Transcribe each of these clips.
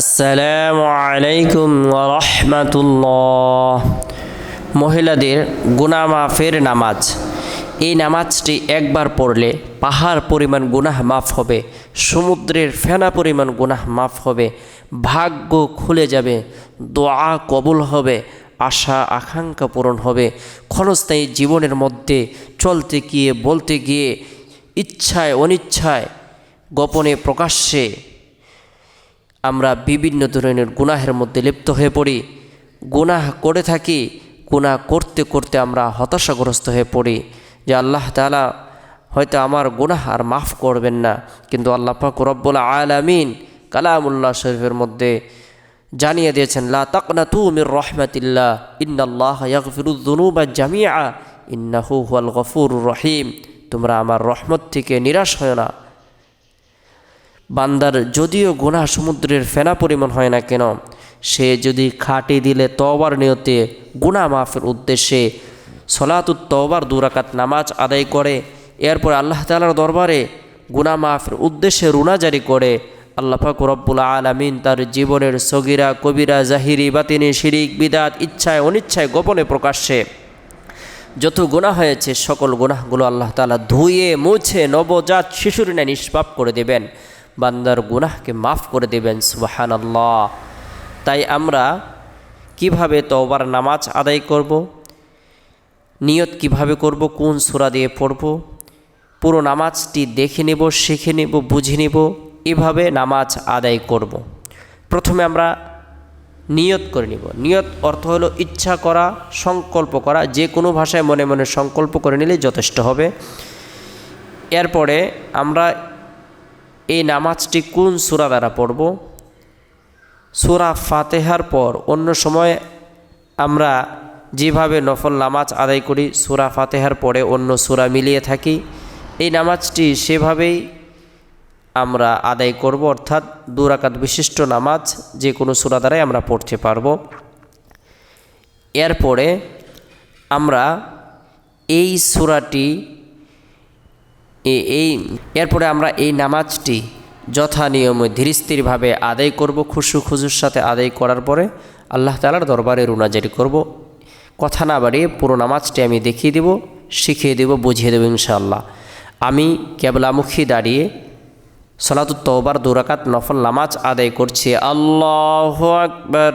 আসসালামু আলাইকুম রহমতুল্লাহ মহিলাদের গুনাহ মাফের নামাজ। এই নামাজটি একবার পড়লে পাহাড় পরিমাণ গুনাহ মাফ হবে, সমুদ্রের ফেনা পরিমাণ গুনাহ মাফ হবে, ভাগ্য খুলে যাবে, দোয়া কবুল হবে, আশা আকাঙ্ক্ষা পূরণ হবে। ক্ষণস্থায়ী জীবনের মধ্যে চলতে গিয়ে, বলতে গিয়ে, ইচ্ছায় অনিচ্ছায় গোপনে প্রকাশ্যে আমরা বিভিন্ন ধরনের গুনাহের মধ্যে লিপ্ত হয়ে পড়ি। গুনাহ করে থাকি, গুনাহ করতে করতে আমরা হতাশাগ্রস্ত হয়ে পড়ি যে আল্লাহ তালা হয়তো আমার গুনাহ আর মাফ করবেন না। কিন্তু আল্লাহ পাক রব্বুল আলামিন কালামুল্লাহ শরীফের মধ্যে জানিয়ে দিয়েছেন, লা তাকনা তু মির রহমাতিল্লাহ, ইন্নাল্লাহ ইয়াগফিরুদ্দুনুবা জামিয়া ইন্নাহু হুয়াল গফুরুর রহিম। তোমরা আমার রহমত থেকে নিরাশ হয় না। বান্দার যদিও গুনাহ সমুদ্রের ফেনা পরিমাণ হয় না কেন, সে যদি খাটি দিলে তওবার নিয়তে গুনাহ মাফের উদ্দেশ্যে সলাতুত তওবার দুরাকাত নামাজ আদায় করে। এরপর আল্লাহ তালার দরবারে গুনাহ মাফের উদ্দেশ্যে রুনা জারি করে। আল্লাহ পাক রব্বুল আলামিন তার জীবনের সগিরা, কবিরা, জাহিরি, বাতিনি, শিরিক, বিদাত, ইচ্ছায়, অনিচ্ছায় গোপনে প্রকাশ্যে যত গুণা হয়েছে, সকল গুনাহগুলো আল্লাহ তালা ধুয়ে, মুছে, নবজাত শিশুর ন্যায় নিষ্পাপ করে দেবেন। বান্দার গুনাহকে মাফ করে দেবেন সুবাহান আল্লাহ তাই আমরা কীভাবে তওবার নামাজ আদায় করব? নিয়ত কীভাবে করব? কোন সূরা দিয়ে পড়ব? পুরো নামাজটি দেখে নেব, শিখে নেব, বুঝে নেব, এভাবে নামাজ আদায় করব। প্রথমে আমরা নিয়ত করে নিব। নিয়ত অর্থ হলো ইচ্ছা করা, সংকল্প করা, যে কোনো ভাষায় মনে মনে সংকল্প করে নিলে যথেষ্ট হবে। এরপরে আমরা এই নামাজটি কোন সূরা দ্বারা পড়ব? সূরা ফাতেহার পর অন্য সময় আমরা যেভাবে নফল নামাজ আদায় করি, সূরা ফাতেহার পরে অন্য সূরা মিলিয়ে থাকি, এই নামাজটি সেভাবেই আমরা আদায় করব, অর্থাৎ দুরাকাত বিশিষ্ট নামাজ যে কোনো সূরা দ্বারাই আমরা পড়তে পারব। এরপরে আমরা এই সূরাটি এই, এরপরে আমরা এই নামাজটি যথা নিয়মে ধীরস্থিরভাবে আদায় করব, খুশু খুজুর সাথে আদায় করার পরে আল্লাহ তালার দরবারে রুনাজারি করব। কথা না বাড়িয়ে পুরো নামাজটি আমি দেখিয়ে দেব, শিখিয়ে দেব, বুঝিয়ে দেব ইনশাআল্লাহ। আমি কেবলামুখী দাঁড়িয়ে সলাতুত তওবার দুরাকাত নফল নামাজ আদায় করছি। আল্লাহ আকবর।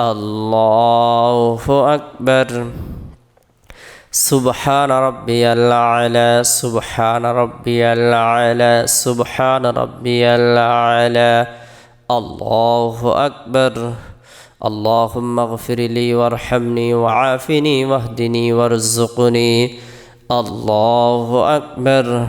الله أكبر سبحان ربي الأعلى سبحان ربي الأعلى سبحان ربي الأعلى الله أكبر اللهم اغفر لي وارحمني وعافني واهدني وارزقني الله أكبر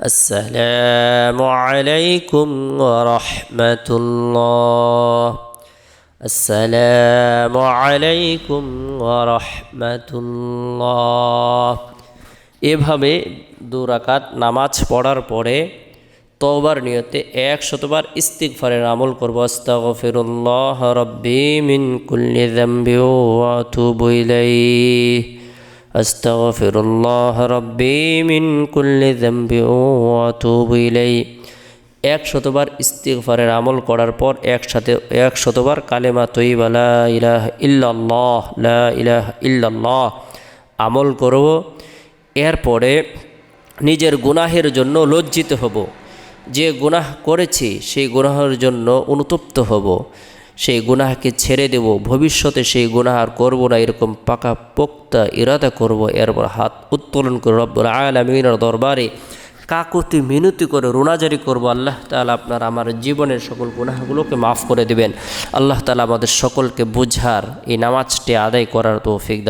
السلام عليكم ورحمة الله السلام عليكم ورحمة الله এভাবে দু রাকাত নামাজ পড়ার পরে তওবার নিয়তে এক শতবার ইস্তিগফারের আমল করব আস্তাগফিরুল্লাহ রাব্বি মিন কুল্লি যামবি ওয়া আতুবু ইলাইহি أستغفر الله ربي من كل ذنب وأتوب إليه এক শতবার ইস্তিগফারের আমল করার পর একসাথে এক শতবার কালেমা তৈবা লা ইলাহ ইল্লাল্লাহ লা ইলাহ ইল্লাল্লাহ আমল করব এরপরে নিজের গুনাহের জন্য লজ্জিত হব যে গুনাহ করেছি সেই গুনাহের জন্য অনুতপ্ত হব সেই গুনাহকে ছেড়ে দেব, ভবিষ্যতে সেই গুনাহ আর করব না, এরকম পাকা পোক্তা ইরাদা করব এরপর হাত উত্তোলন করে রব্বুল আলমিনের দরবারে। কাকুতি মিনতি করে রোনাজারি করব, আল্লাহ তালা আপনার আমার জীবনের সকল গুনাহগুলোকে মাফ করে দেবেন। আল্লাহ তালা আমাদের সকলকে বুঝার এই নামাজটি আদায় করার তৌফিক দান